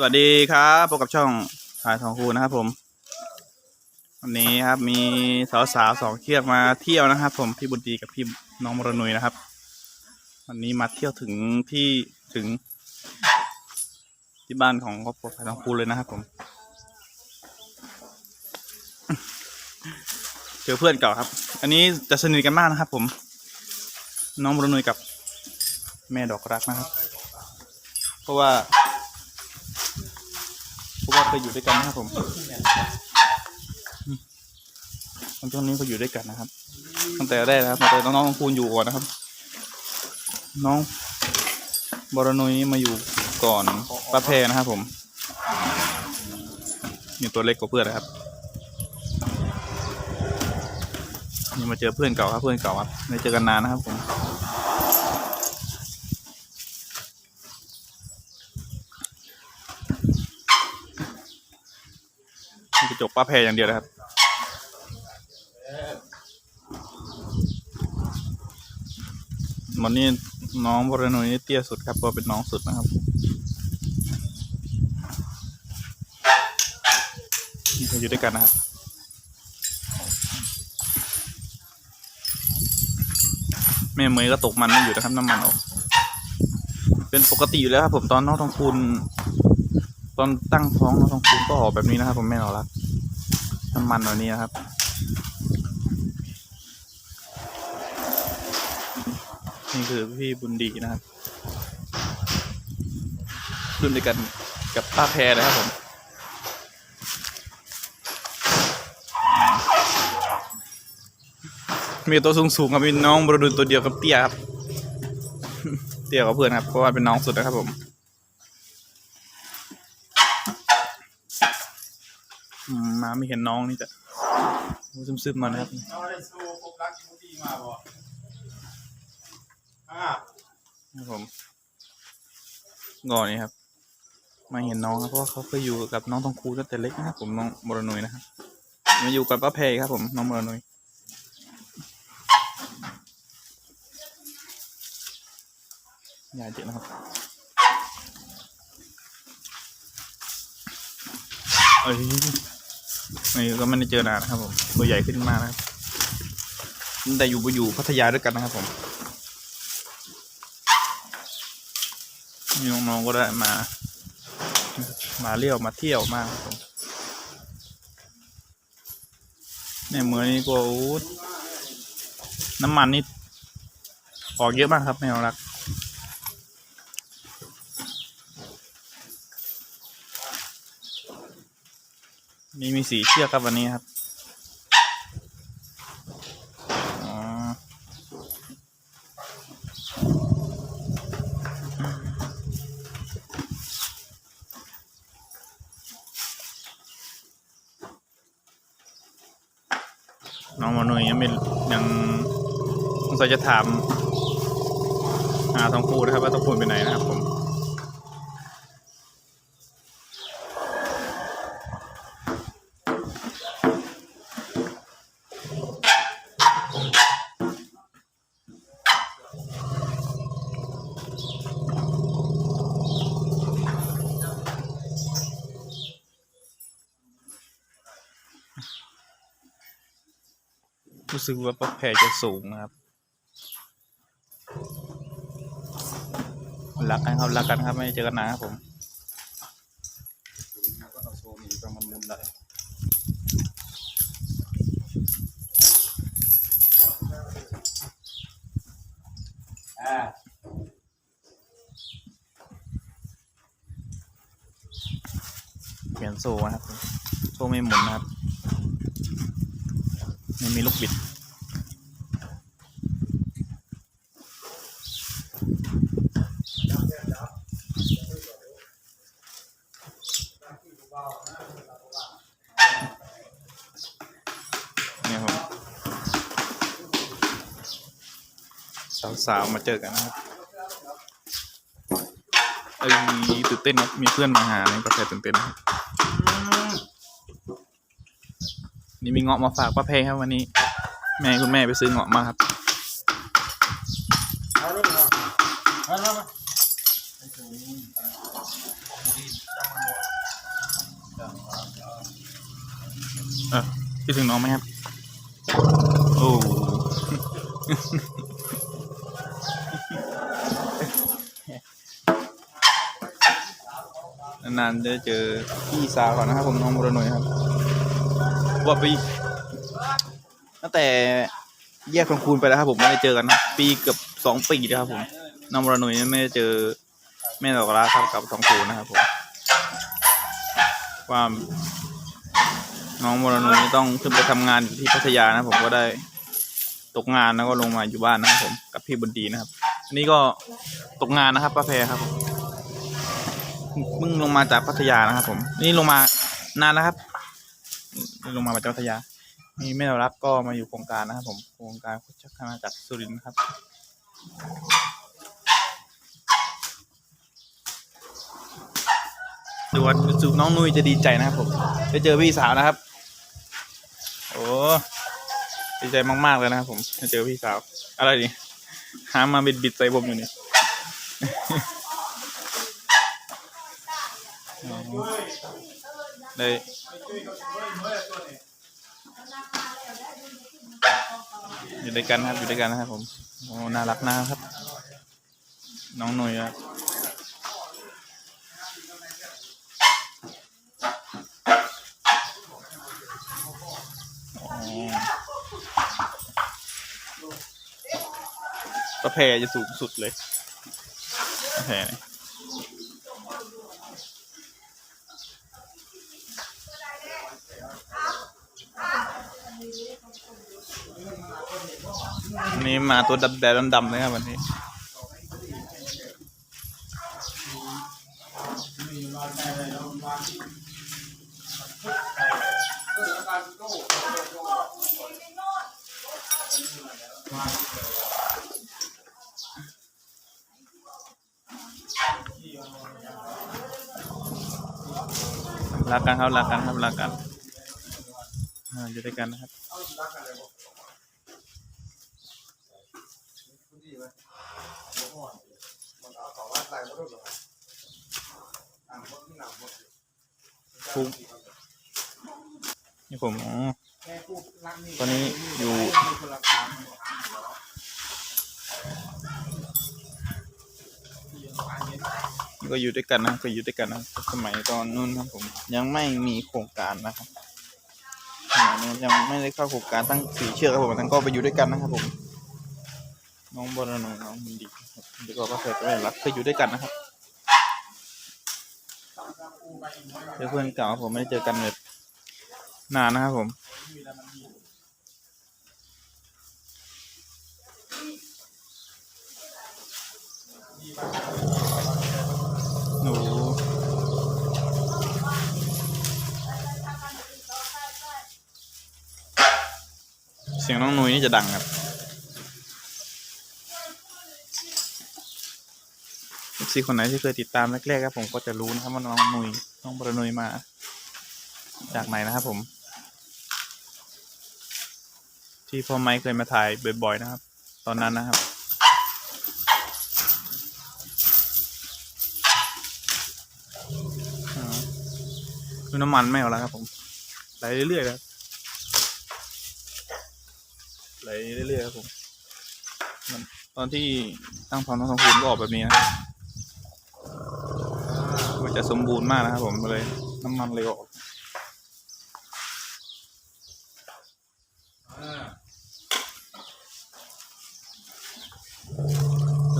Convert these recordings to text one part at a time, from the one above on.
สวัสดีครับพบกับช่องสายทองคูนะครับผม วันนี้ครับมีสาวๆสองเชือกมาเที่ยวนะครับ ผมพี่บุญดีกับพี่น้องมรนุยนะครับ วันนี้มาเที่ยวถึงที่ถึง ที่บ้านของครอบครัวสายทองคูเลยนะครับผมเจอเพื่อนเก่าครับ อันนี้จะสนิทกันมากนะครับ ผม น้องมรนุยกับแม่ดอกรักนะครับ เพราะว่า ราะว่าเคยอยู่ด้วยกันนะครับผมตอนช่วงนี้เขาอยู่ด้วยกันนะครับ ตั้งแต่แรกนะครับแต่น้องๆคูณอยู่ก่อนนะครับ น้องบรนุยมาอยู่ก่อนป้าแพรนะครับผมมีตัวเล็กกว่าเพื่อนนะครับนี่มาเจอเพื่อนเก่าครับเพื่อนเก่าครับไม่เจอกันนานนะครับผม มีกระ จกป้าแพรอย่างเดียวนะครับ วันนี้น้องบรนุนี่เตี้ยสุดครับเพราะเป็นน้องสุดนะครับนี่เขาอยู่ด้วยกันนะครับแม่เมยก็ตกมันไม่อยู่นะครับน้ำมันออก เป็นปกติอยู่แล้วครับผมตอนน้องทองคูณตอนตั้งท้องน้องทองคูณก็ออกแบบนี้นะครับผมแม่เรารัก น้ำมันตัวนี้นะครับ นี่คือพี่บุญดีนะครับรุ่นเดียวกันกับป้าแพรนะครับผมมีตัวสูงสูงครับมีน้องบรดุลตัวเดียวกับเตี้ยครับ เตี้ยกับเพื่อนครับเพราะว่าเป็นน้องสุดนะครับผม มาไม่เห็นน้องนี่จะโอ้ซึมๆมานะครับเอาได้สู้พบรักมูดีมาบ่อ่าครับผมก่อนนี้ครับ มาเห็นน้องครับเพราะว่าเขาเคยอยู่กับน้องทองคูตั้งแต่เล็กนะครับผมน้องมรนุยนะครับมาอยู่กับป้าเพยครับ ผมน้องมรนุยยายเจ็บนะครับเอ้ย นี่ก็ไม่ได้เจอนานนะครับผมตัวใหญ่ขึ้นมากนะครับแต่อยู่ไปอยู่พัทยาด้วยกันนะครับผมนี่น้องๆก็ได้มา มาเที่ยวมาเที่ยวมากครับผมในเมืองนี้ก็น้ำมันนี่ออกเยอะมากครับแม่รัก นี่มีสีเชือกครับวันนี้ครับน้องมนุยยังไม่ยังสงสัยจะถามหาทองคูนะครับว่าทองคูไปไหนนะครับผม รู้สึกว่าปลั๊กแพรจะสูงนะครับ รักกันครับรักกันครับไม่เจอกันนานครับผมก็เอาโซนี่ประมันมุนเลยอ่าเปลี่ยนโซ่นะครับผมโซ่ไม่หมุนนะครับไม่มีลูกบิด สาวๆมาเจอกันนะครับเอ้ยตื่นเต้นนะมีเพื่อนมาหาในประเทศตื่นเต้นนะนี่มีเงาะมาฝากป้าเพครับวันนี้ แม่คุณแม่ไปซื้อเงาะมาครับเออคิดถึงน้องไหมครับ นานๆจะเจอพี่สาวก่อนนะครับผมน้องมรนยครับว่าปีตั้งแต่แยกของคูณไปแล้วครับผมไม่ได้เจอกันนะปีเกือบสองปีแล้วครับผมน้องมรนยไม่ได้เจอแม่ดอกรักครับกับสองคูณนะครับผมว่าน้องมรนุยต้องขึ้นไปทำงานที่พัทยานะผมก็ได้ตกงานแล้วก็ลงมาอยู่บ้านนะครับผมกับพี่บุญดีนะครับ อันนี้ก็ตกงานนะครับป้าแพรครับผม เพิ่งลงมาจากพัทยานะครับ ผม นี่ลงมานานแล้วครับ ลงมาจากพัทยา มีแม่รับก็มาอยู่โครงการนะครับ ผม โครงการโคชคณาจากรสุรินทร์ครับดูว่ารู้สึกน้องนุ้ยจะดีใจนะครับผมได้เจอพี่สาวนะครับ โอ้ดีใจมากๆเลยนะครับผมได้เจอพี่สาว อะไรนี่หามาบิดบิดๆใส่ผมอยู่นี่ ได้อยู่ด้วยกันครับอยู่ด้วยกันนะครับผมโอ้น่ารักนะครับ น้องหนุ่ยครับอ๋อกาแฟจะสูงสุดเลยกาแฟเนี่มาตัวดำแดงดำๆเลยครับวันนี้รักกันครับรักกันครับรักกันอ่าอยู่ด้วยกันนะครับ ฟุกนี่ผมอ๋อตอนนี้อยู่ก็อยู่ด้วยกันนะก็อยู่ด้วยกันนะสมัยตอนนู้นครับผมยังไม่มีโครงการนะครับ มันยังไม่ได้เข้าโครงการตั้งสี่เชือกครับผมทั้งก็ไปอยู่ด้วยกันนะครับผมน้องบอลน้องน้องมินดีเดี๋ยวก็ป้าเคยไม่รักเคยอยู่ด้วยกันนะครับเพื่อนเก่าผมไม่ได้เจอกันแบบนานนะครับผมหนูเสียงน้องนุ้ยนี่จะดังครับซีคนไหนที่เคยติดตามแรกๆครับผมก็จะรู้นะครับว่าน้องนุ้ยน้องบรนุยมา จากไหนนะครับผม ที่พ่อไม้เคยมาถ่ายบ่อยๆนะครับ ตอนนั้นนะครับน้ำมันไม่เอาแล้วครับผมไหลเรื่อยๆครับ ไหลเรื่อยๆครับผมมันตอนที่ตั้งพร้อมทั้งสองคูณก็ออกแบบนี้นะมันจะสมบูรณ์มากนะครับผมเลยน้ำมันเลยออก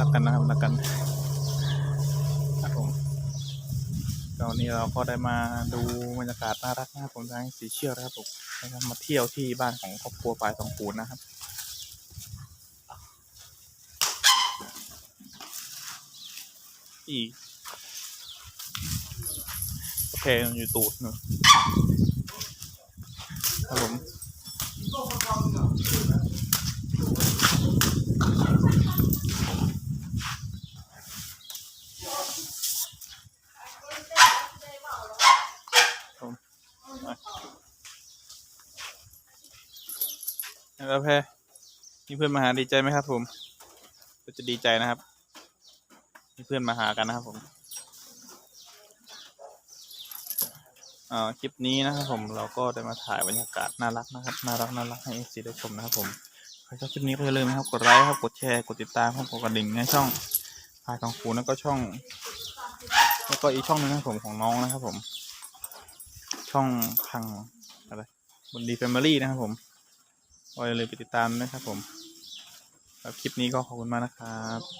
รักกันนะครับรักกันครับผมตอนนี้เราก็ได้มาดูบรรยากาศน่ารักนะครับผมทางสีเชี่ยวนะครับผม นะครับมาเที่ยวที่บ้านของครอบครัวปลายสองปูนนะครับ อีกโอเคอยู่ตูดเนอะครับผมผม แล้วแพรมีเพื่อนมาหาดีใจไหมครับ ผม ก็จะดีใจนะครับมีเพื่อนมาหากันนะครับผมอ่อคลิปนี้นะครับผมเราก็ได้มาถ่ายบรรยากาศน่ารักนะครับน่ารักน่ารักให้เอซีได้ชมนะครับผมใครชอบคลิปนี้ก็อย่าลืมนะครับกดไลค์ครับกดแชร์กดติดตามครับกดกระดิ่งในช่องพายทองคูแล้วก็ช่อง แล้วก็อีกช่องหนึงนะครับผมของน้องนะครับผม ช่องทางอะไรบนดีแฟมิลี่นะครับผม ก็อย่าลืมไปติดตามนะครับผมสำหรับคลิปนี้ก็ขอบคุณมากนะครับ